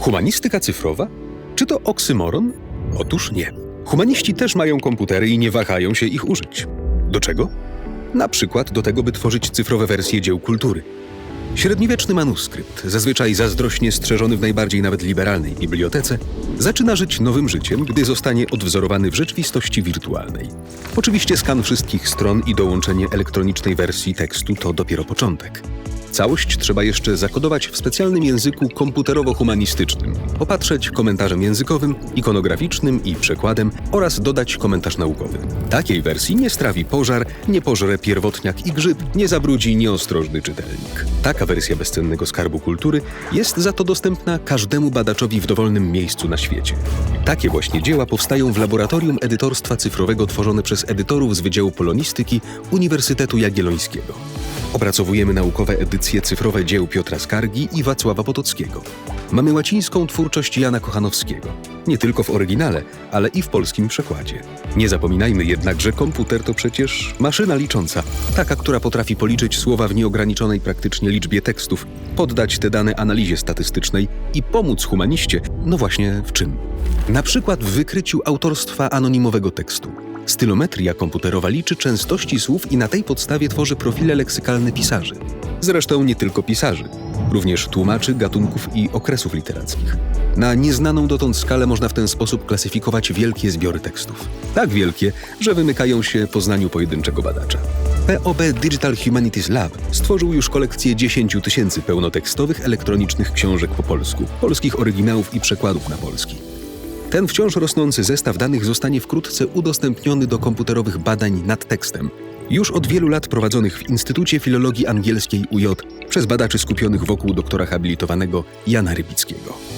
Humanistyka cyfrowa? Czy to oksymoron? Otóż nie. Humaniści też mają komputery i nie wahają się ich użyć. Do czego? Na przykład do tego, by tworzyć cyfrowe wersje dzieł kultury. Średniowieczny manuskrypt, zazwyczaj zazdrośnie strzeżony w najbardziej nawet liberalnej bibliotece, zaczyna żyć nowym życiem, gdy zostanie odwzorowany w rzeczywistości wirtualnej. Oczywiście skan wszystkich stron i dołączenie elektronicznej wersji tekstu to dopiero początek. Całość trzeba jeszcze zakodować w specjalnym języku komputerowo-humanistycznym, opatrzeć komentarzem językowym, ikonograficznym i przekładem oraz dodać komentarz naukowy. Takiej wersji nie strawi pożar, nie pożre pierwotniak i grzyb, nie zabrudzi nieostrożny czytelnik. Taka wersja bezcennego skarbu kultury jest za to dostępna każdemu badaczowi w dowolnym miejscu na świecie. Takie właśnie dzieła powstają w laboratorium edytorstwa cyfrowego tworzone przez edytorów z Wydziału Polonistyki Uniwersytetu Jagiellońskiego. Opracowujemy naukowe edycje cyfrowe dzieł Piotra Skargi i Wacława Potockiego. Mamy łacińską twórczość Jana Kochanowskiego. Nie tylko w oryginale, ale i w polskim przekładzie. Nie zapominajmy jednak, że komputer to przecież maszyna licząca. Taka, która potrafi policzyć słowa w nieograniczonej praktycznie liczbie tekstów, poddać te dane analizie statystycznej i pomóc humaniście, no właśnie w czym? Na przykład w wykryciu autorstwa anonimowego tekstu. Stylometria komputerowa liczy częstości słów i na tej podstawie tworzy profile leksykalne pisarzy. Zresztą nie tylko pisarzy, również tłumaczy gatunków i okresów literackich. Na nieznaną dotąd skalę można w ten sposób klasyfikować wielkie zbiory tekstów. Tak wielkie, że wymykają się poznaniu pojedynczego badacza. POB Digital Humanities Lab stworzył już kolekcję 10 tysięcy pełnotekstowych elektronicznych książek po polsku, polskich oryginałów i przekładów na polski. Ten wciąż rosnący zestaw danych zostanie wkrótce udostępniony do komputerowych badań nad tekstem, już od wielu lat prowadzonych w Instytucie Filologii Angielskiej UJ przez badaczy skupionych wokół doktora habilitowanego Jana Rybickiego.